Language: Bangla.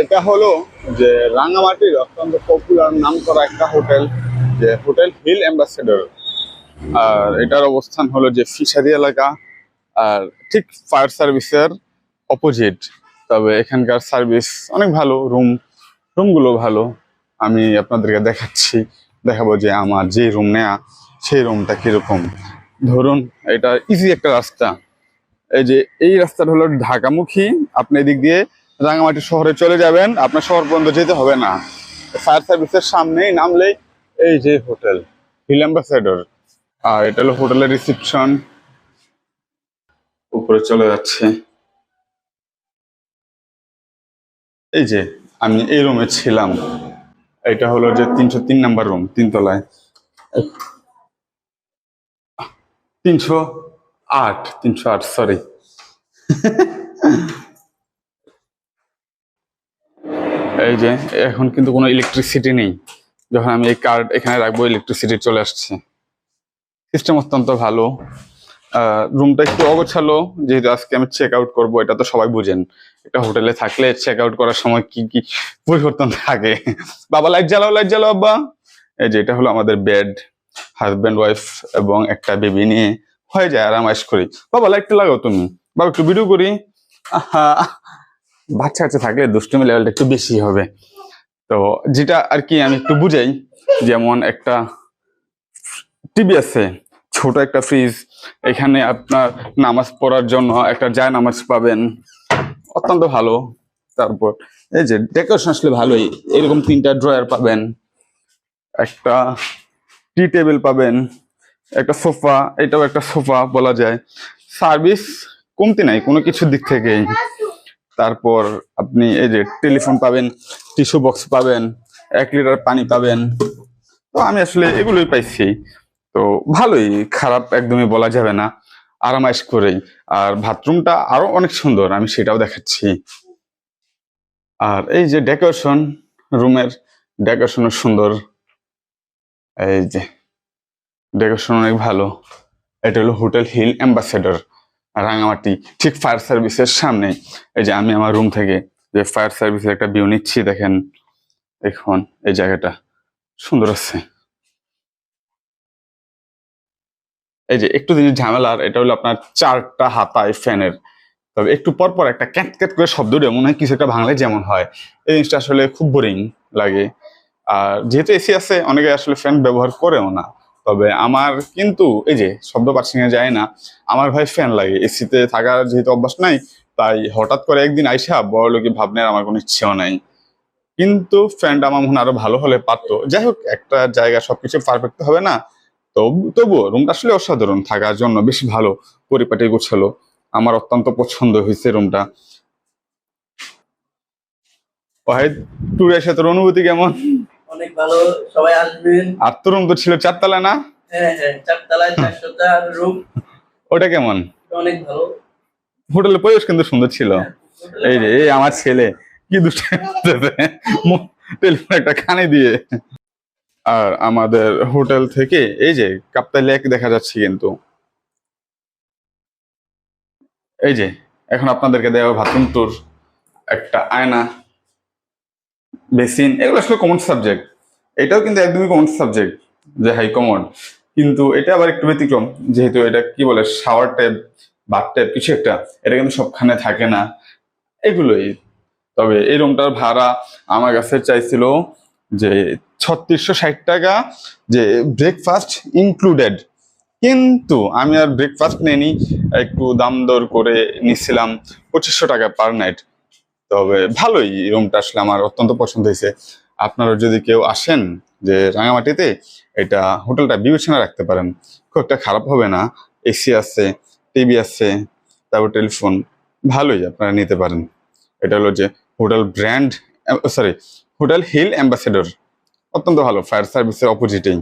এটা হলো যে রাঙামাটির অত্যন্ত পপুলার নাম করা একটা হোটেল, যে হোটেল হিল অ্যাম্বাসেডর। আর এটার অবস্থান হলো যে ফিশারি এলাকা, আর ঠিক ফায়ার সার্ভিসের অপোজিট তবে এখানকার সার্ভিস অনেক ভালো, রুম, রুমগুলো ভালো। আমি আপনাদেরকে দেখাচ্ছি, দেখাবো যে আমার যে রুম নেয়া, সেই রুমটা কীরকম। ধরুন, এটা ইজি একটা রাস্তা। এই যে, এই রাস্তাটা হলো ঢাকামুখী। আপনি এদিক দিয়ে রাঙামাটি শহরে চলে যাবেন। আপনার শহর পর্যন্ত যেতে হবে না। ফায়ার সার্ভিসের সামনেই নামলেই এই যে হোটেল, হিল অ্যাম্বাসেডর। আর এটা হলো হোটেলের রিসিপশন। উপরে চলে যাচ্ছে। এই যে আমি এই রুমে ছিলাম। এটা হলো যে তিনশো তিন নাম্বার রুম, তিনতলায়। তিনশো আট তিনশো আট সরি এই যে এখন কিন্তু কোনো ইলেকট্রিসিটি নেই। যখন আমি এই কার্ড এখানে রাখব ইলেকট্রিসিটি চলে আসছে। সিস্টেম অত্যন্ত ভালো। রুমটা একটু অগোছালো যেহেতু আজকে আমি চেক আউট করব এটা তো সবাই বুঝেন। একটা হোটেলে থাকলে চেক আউট করার সময় কি কি পরিবর্তন থাকে? বাবা লাইট জ্বালাও লাইট জ্বালাও বাবা এই যে এটা হলো আমাদের বেড হাজব্যান্ড ওয়াইফ এবং একটা বেবি নিয়ে হয়ে যায় আরাম আরামাইশ করি। বাবা লাইটটা লাগাও তুমি। বাবা একটু ভিডিও করি। আহা, বাচ্চা কাচ্চা থাকলে দুষ্টুমি লেভেলটা একটু বেশি হবে। তো যেটা আর কি আমি একটু বুঝাই, যেমন একটা টিভি আছে ছোট একটা ফ্রিজ এখানে আপনার নামাজ পড়ার জন্য একটা জায় নামাজ পাবেন, অত্যন্ত ভালো। তারপর এই যে ডেকোরেশন আসলে ভালোই, এরকম তিনটা ড্রয়ার পাবেন, একটা টি টেবিল পাবেন, একটা সোফা এটাও একটা সোফা বলা যায়। সার্ভিস কমতি নাই, কোনো কিছুর দিক থেকেই। তারপর আপনি এই যে টেলিফোন পাবেন টিস্যু বক্স পাবেন, এক লিটার পানি পাবেন। তো আমি আসলে এগুলোই পাইছি। তো ভালোই, খারাপ একদমই বলা যাবে না। আরামাইশ করেই। আর বাথরুমটা আরও অনেক সুন্দর, আমি সেটাও দেখাচ্ছি। আর এই যে ডেকোরেশন রুমের ডেকোরেশনও সুন্দর। এই যে ডেকোরেশন অনেক ভালো। এটা হলো হোটেল হিল অ্যাম্বাসেডর রাঙামাটি, ঠিক ফায়ার সার্ভিসের সামনে। এই যে আমি আমার রুম থেকে যে ফায়ার সার্ভিসের একটা ভিউ নিচ্ছি, দেখেন এখন এই জায়গাটা সুন্দর আছে। এই যে একটু জিনিস ঝামেলার এটা হলো আপনার চারটা হাতায় ফ্যানের। তবে একটু পর পর একটা ক্যাট ক্যাট করে শব্দ মনে হয় কিছু একটা ভাঙলে যেমন হয়। এই জিনিসটা আসলে খুব বোরিং লাগে। আর যেহেতু এসি আছে, অনেকে আসলে ফ্যান ব্যবহার করেও না। তবে আমার কিন্তু এই যে শব্দ পার্সিংয়ে যায় না, আমার ভাই ফ্যান লাগে। এসিতে থাকার যেহেতু অভ্যাস নাই, তাই হঠাৎ করে একদিন আইসা বড় লোকে ভাবনার আমার কোনো ইচ্ছেও নাই। কিন্তু ফ্যানটা আমার মনে আরও ভালো হলে পারতো। যাই হোক, একটা জায়গা সবকিছু পারফেক্ট হবে না, তবু, তবুও রুমটা আসলে অসাধারণ, থাকার জন্য বেশ ভালো পরিপাটি গোছালো। আমার অত্যন্ত পছন্দ হয়েছে রুমটা ওয়াহিদ ট্যুরে এসে তোর অনুভূতি কেমন? অনেক ভালো সবাই আসবেন। আর তো ছিল চারতলা না? হ্যাঁ হ্যাঁ চারতলায় চারশোটা রুম। ওটা কেমন? অনেক ভালো। হোটেলের পরিবেশ কিন্তু সুন্দর ছিল। এই যে এই আমার ছেলে কি টেলিফোন একটা খানে দিয়ে। আর আমাদের হোটেল থেকে এই যে কাপ্তাই লেক দেখা যাচ্ছে কিন্তু। এই যে এখন আপনাদেরকে দেওয়া বাথরুম ট্যুর একটা আয়না। বেসিন, এগুলো আসলে কমন সাবজেক্ট এটাও কিন্তু একদমই কমন সাবজেক্ট যে হাই কমন কিন্তু এটা আবার একটু ব্যতিক্রম, যেহেতু এটা কি বলে শাওয়ার টাইপ বাথ টাইপ কিছু একটা, এটা কিন্তু সবখানে থাকে না। এগুলোই। তবে এই রুমটার ভাড়া আমার কাছে চাইছিল যে ছত্রিশশো ষাট টাকা, যে ব্রেকফাস্ট ইনক্লুডেড কিন্তু আমি আর ব্রেকফাস্ট নেনি একটু দাম দর করে নিছিলাম পঁচিশশো টাকা পার নাইট তবে ভালোই রুমটা আসলে আমার অত্যন্ত পছন্দ হয়েছে। আপনারা যদি কেউ আসেন যে রাঙামাটিতে, এটা হোটেলটা বিবেচনা রাখতে পারেন। খুব একটা খারাপ হবে না। এসি আছে টিভি আছে, তারপর টেলিফোন ভালোই আপনারা নিতে পারেন। এটা হলো যে hotel brand sorry hotel hill ambassador. অত্যন্ত ভালো, ফায়ার সার্ভিসের অপোজিটেই